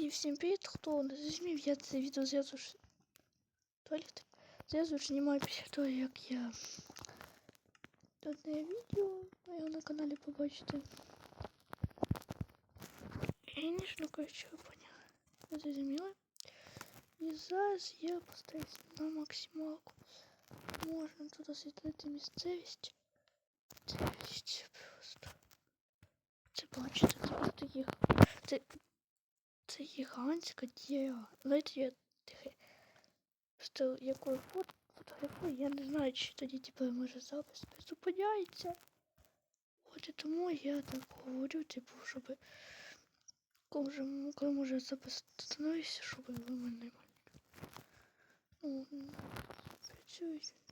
І всім привіт, хто не зрозумів, я це відео зв'язую ж- туалет. Зв'язую знімаю після того, як я одне відео ви його на каналі побачите. І ніж, ну коротше, ви поняли. Ви зрозуміли? І зараз я постараюсь на максималку. Можна тут освітлити місцевість. Місцевість просто. Це бачите, це просто їх. Це це гігантська діра. Знаєте, я таке. Просто яку фото фотографую, я не знаю, чи тоді типу може запис не зупиняється. От і тому я так говорю, типу, щоб вже- коли може запис становиться, щоб ви мене. Ну,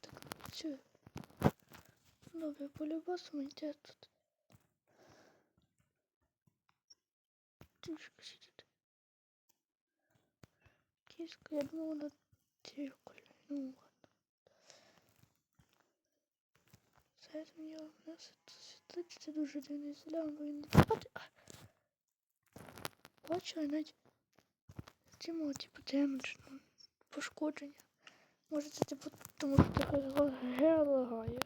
так не працює. Добре, полюбас мені тут. Трішки сидить. Киска, я думала на зеркале. Ну ладно. Зараз мені у нас світлить, це дуже дивний селян, бо він. Бачила навіть тему, типу, демедж, ну, пошкодження. Може це типу, тому що трохи гра лагає.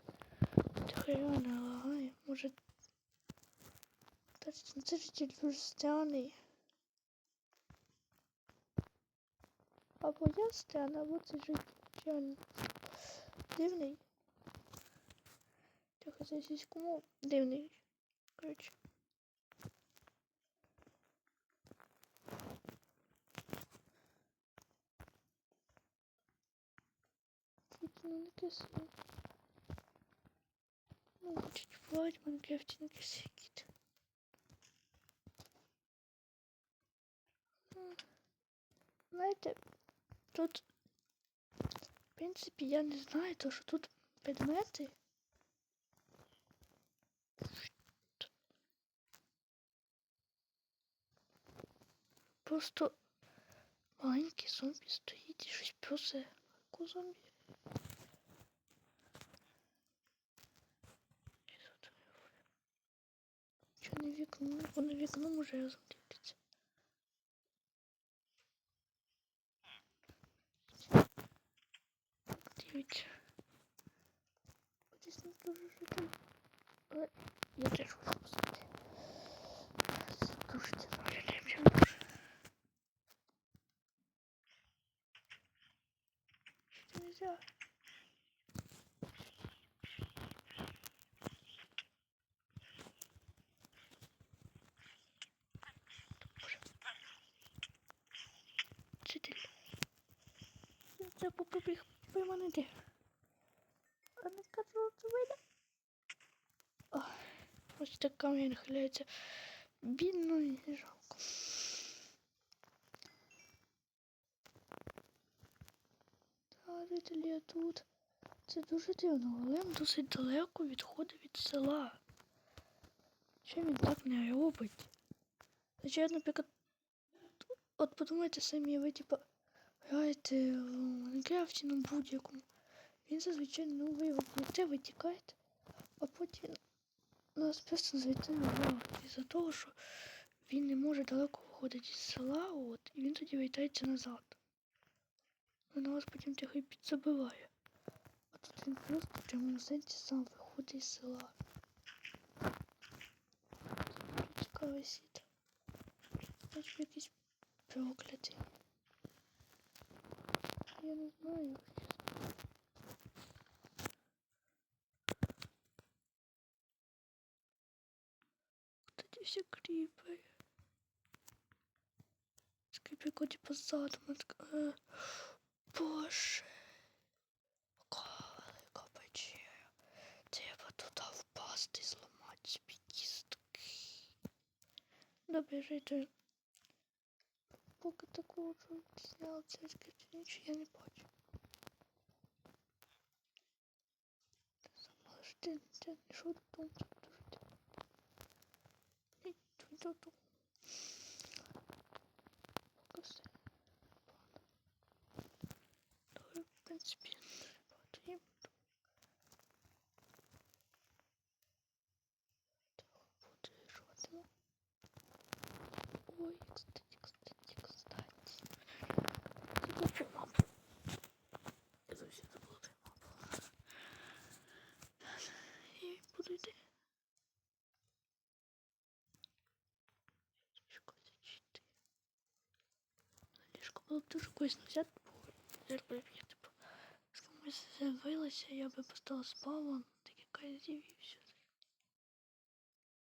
Трохи реально лагає. Може. Та це, ж дуже странний. Або я странна, або це ж реально дивний. Трохи за сільську мову дивний. Коротше. Тільки не киси. Ну, хочуть бувати в Майнкрафті не киси кіт. Знаєте, тут, в принципі, я не знаю, то що тут предмети. Просто маленький зомбі стоїть і щось просить. Яку зомбі? Що тут? Що не вікно? Воно вікно може разом дивитися. Це попробуй приманити. А не кажу, це вийде. Ох, ось так камінь нахиляється. Бідно і жалко. Та жителі я тут. Це дуже дивно, але він досить далеко відходить від села. Що він так не робить? Хоча, наприклад, от подумайте самі, ви типа граєте в Майнкрафті на будь-якому. Він зазвичай ну ви те витікаєте, а потім нас просто зайти на із-за того, що він не може далеко виходити з села, от, і він тоді вертається назад. Вона вас потім трохи підзабиває. А тут він просто в прямому сенсі сам виходить з села. Цікавий світ. Значить якийсь проклятий. Я не знаю, як чесно. Кстати, все кріпи. Скріпи коді позаду. Ми така, е, Боже. Яка велика печера. Треба туди впасти і зламати собі кістки. Добре, жити. Поки такого чоловіка зняла цей скрипт, нічого я не бачу. Ти сама ж ти, ти, що тут? Дуже Йдуть додому. Поки все. Добре, в принципі, ліжко було б дуже корисно взяти, бо якби я типу з комусь з'явилася, я би поставила спавн, таке казів і все.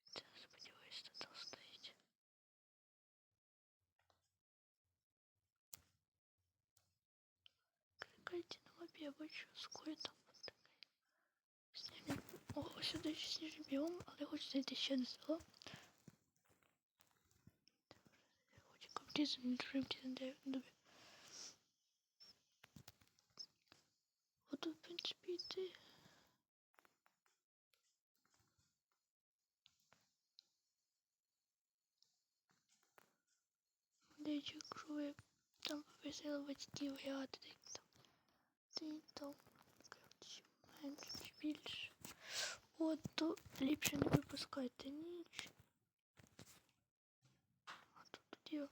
Це сподіваюся, що там стоїть. Кликайте на мапі, я бачу скоро там от такий сніжний. О, сюди ще сніжний біом, але хочу зайти ще на село. Хочу комптізм, не тримтізм, де добре. От тут, в принципі, йти. Деякі, якщо ви там попросили батьків грати, так там. Ти там, коротше, менше чи більше. От, то ліпше не випускайте ніч. А то тоді вам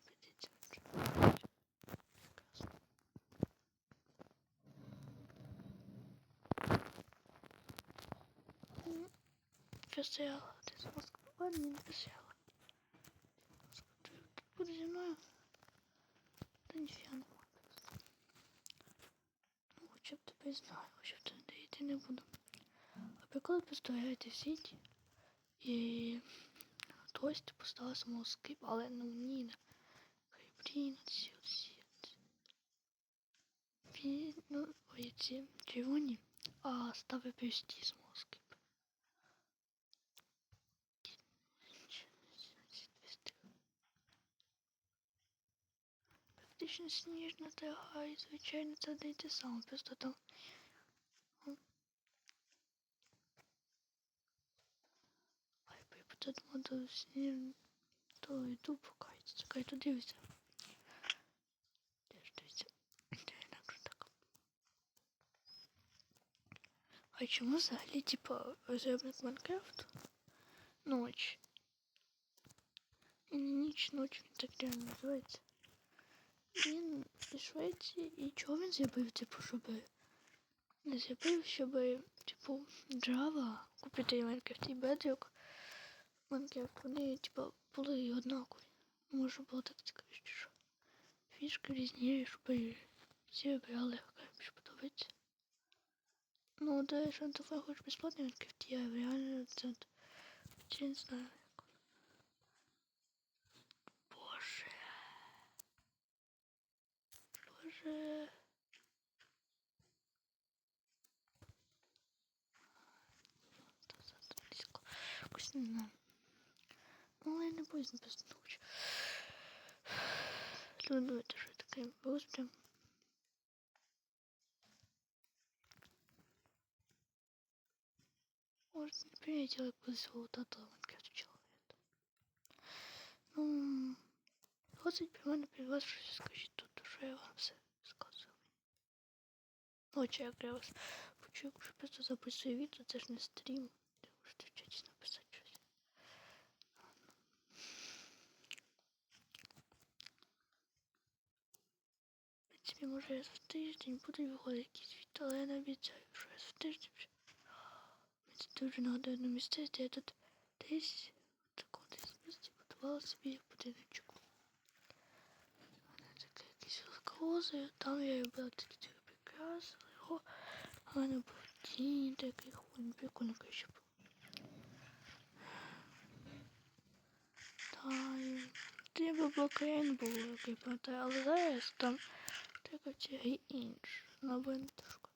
Просяла, ти з. Ладно, не просяла. Тут буде зі мною. Нема просто. Ну, хоча б тебе знаю, хоча б туди йти не буду. А приколи просто граєте в сіті і хтось типу стала самого скип, але ну ні, не. Блін, всі. Він, ну, ці червоні, а ставить пісті самого скип. Практично сніжна тага, і звичайно це не те саме, просто там. ну, Ай, припитати моду сніжну, то йду покається, чекай, тут дивися. Теж дивіться, це інакше так. А чому взагалі, типа, розробник Майнкрафту? Ночь. І не ніч, ночь, він так реально називається. Він зі Швеції і чого він зробив, типу, щоб не зробив, щоб, типу, Java, купити Minecraft і Bedrock, Minecraft, вони, типу, були однакові. Може було так цікавіше, що фішки різні, щоб всі вибирали, яка більше подобається. Ну, речі, на телефон хоч безплатний Minecraft, я реально це, чи не знаю. як. Боже. Боже. Та зато близько. Якось не знаю. Ну, але я не боюсь без ночі. Ну, давайте що таке випустимо. Может, не приметил, як колись свого тата Майнкрафт чоловіка. Ну, досить при мене при вас щось скажіть тут, що я вам все сказав. Як я вас почую, якщо просто записую відео, це ж не стрім. Ти можете вчитись написати щось. Принципі, може я за тиждень буду виходити якісь відео, але я не обіцяю, що я за тиждень. Мені дуже нагадує одне місце, де я тут десь в такому десь місці будувала собі будиночок. Мене таке якісь розкози, там я робила такі прикрасила його. А в мене був хуй, прикольно, коротше, був. Та, треба блокейн був, який пам'ятаю, але зараз там така цієї інш. На бентушку.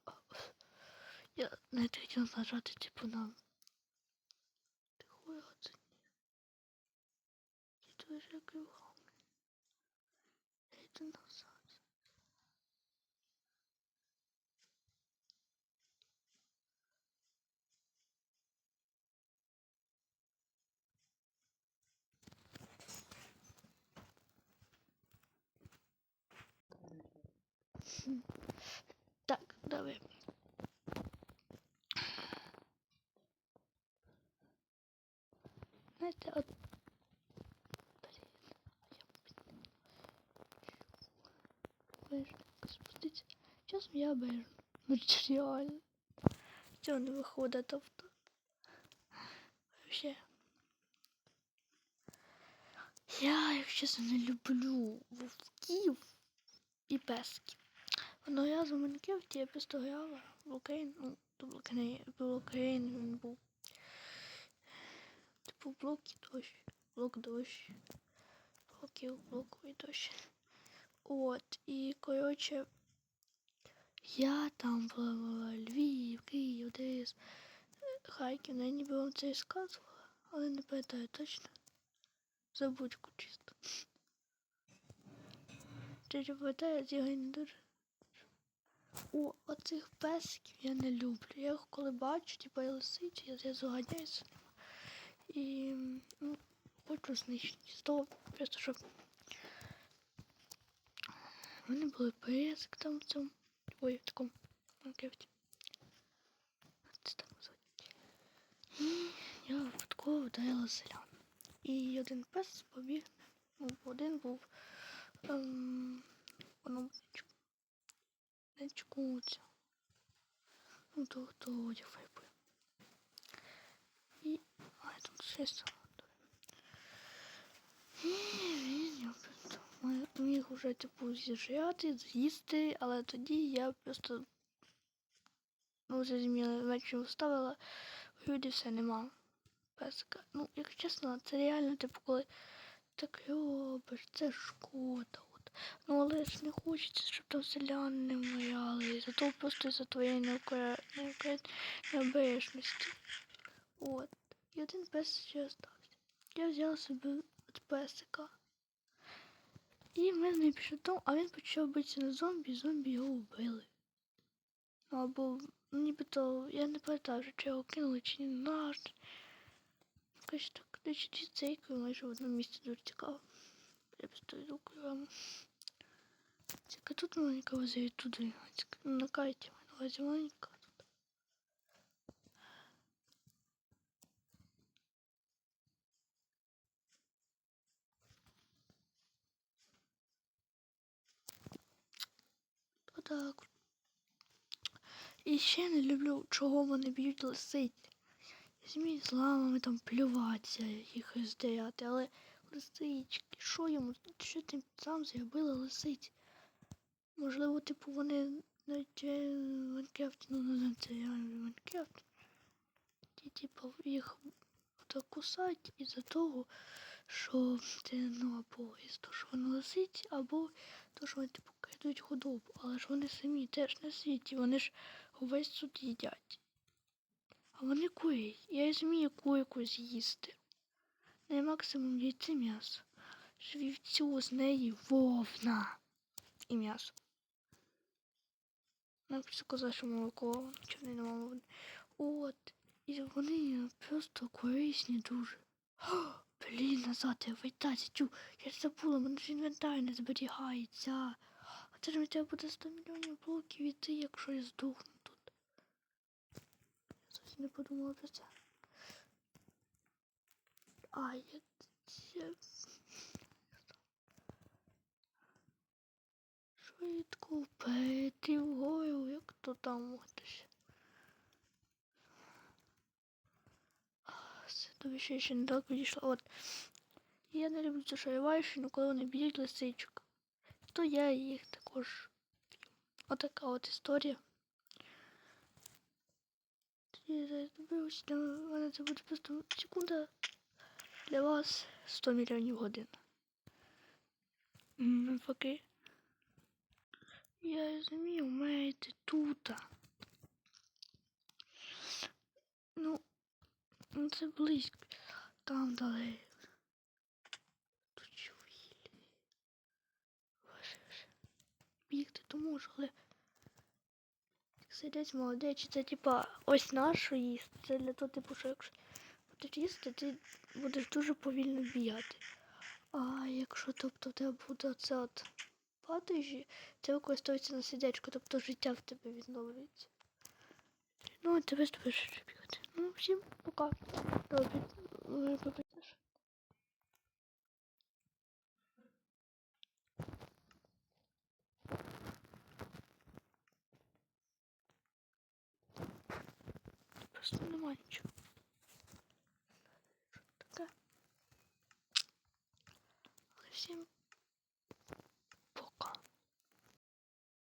Я навіть хотіла нажати, типу, на... Ти хуй оцені. І дуже який вгомний. Я Так, давай. Знаєте, от... Блін, я спуститься. Часом я бежу. Ну, реально. Цього не виходить авто. Вообще. Я, чесно, не люблю вовків. і пески. Одного разу Майнкрафті я просто грала в Блокейн, ну, до Блокейн, Блокейн він був. Типу блок і дощ, блок дощ, блоків, блоковий дощ. От, і коротше, я там була Львів, Київ, Одес, Харків, я ніби вам це і сказувала, але не пам'ятаю точно. Забудьку чисто. Чи пам'ятаю, я не дуже. О, оцих песиків я не люблю. Я їх коли бачу, типу я лисицю, я, я зганяюся ними. І ну, хочу знищити. З того просто щоб вони були песик там в цьому. Ой, в такому Майнкрафті. Це так назвати. І я випадково вдарила селян. І один пес побіг. Ну, один був ем, одному цю. Ну, то, хто одяг файбує. І... А, тут ще стало. І просто міг уже типу з'їжджати, з'їсти, але тоді я просто ну, зрозуміла, вечір вставила, люди все нема. Песика. Ну, якщо чесно, це реально, типу, коли так робиш, це шкода. Ну, але ж не хочеться, щоб там селяни не вмирали. І зато просто за твоєї неукра... неукра... необережності. От. І один пес ще остався. Я взяла собі от песика. І в мене пішов том, а він почав битися на зомбі, зомбі його вбили. Ну, або нібито, я не пам'ятаю, чи його кинули, чи ні, наш. Якось так, десь ці цейкою майже в одному місці дуже цікаво. Я просто йду кругом. Тільки тут возить туди. Тільки На маю на увазі маленька тут. І ще не люблю, чого вони б'ють лисиць. Змій з ламами там плюватися, їх здиряти, але лисички, що йому, що ти сам зробила лисиць? Можливо, типу вони навіть е, в Майнкрафті, ну не це реально Майнкрафт. І типу їх так кусать із-за того, що це ну або із що вони лисиць, або то, що вони типу кидають худобу. Але ж вони самі теж на світі, вони ж увесь суд їдять. А вони курять. Я змію курку з'їсти. Не максимум яйце м'ясо. Ж Вівцю з неї вовна і м'ясо. Просто сказати, що молоко, нічого не мало. От. І вони просто корисні дуже. О, блін, назад я витаці, чу. Я забула, мене ж інвентар не зберігається. А це ж мені треба буде 100 мільйонів блоків іти, якщо я здохну тут. Я зовсім не подумала про це. А, я це... Швидко вперед вгору, як то там хтось. Це тобі ще ще не так відійшло. От. Я не люблю це шарівайшину, коли вони б'ють лисичок. То я їх також. Отака от історія. Тоді я зараз доберусь, для мене це буде просто секунда. Для вас 100 мільйонів годин. Навпаки. Я розумію, маєте тут. Ну, ну це близько. Там далі. Тут ж. Бігти то можу, але. Сидять молодечі, це типа ось нашу їсти. Це для того, типу, що якщо будеш їсти, ти будеш дуже повільно бігати. А якщо тобто в тебе буде оце от падежі, це використовується на сидячку, тобто життя в тебе відновлюється. Ну, а тебе будеш бігати. Ну, всім пока. Добре, побачиш. Просто немає нічого.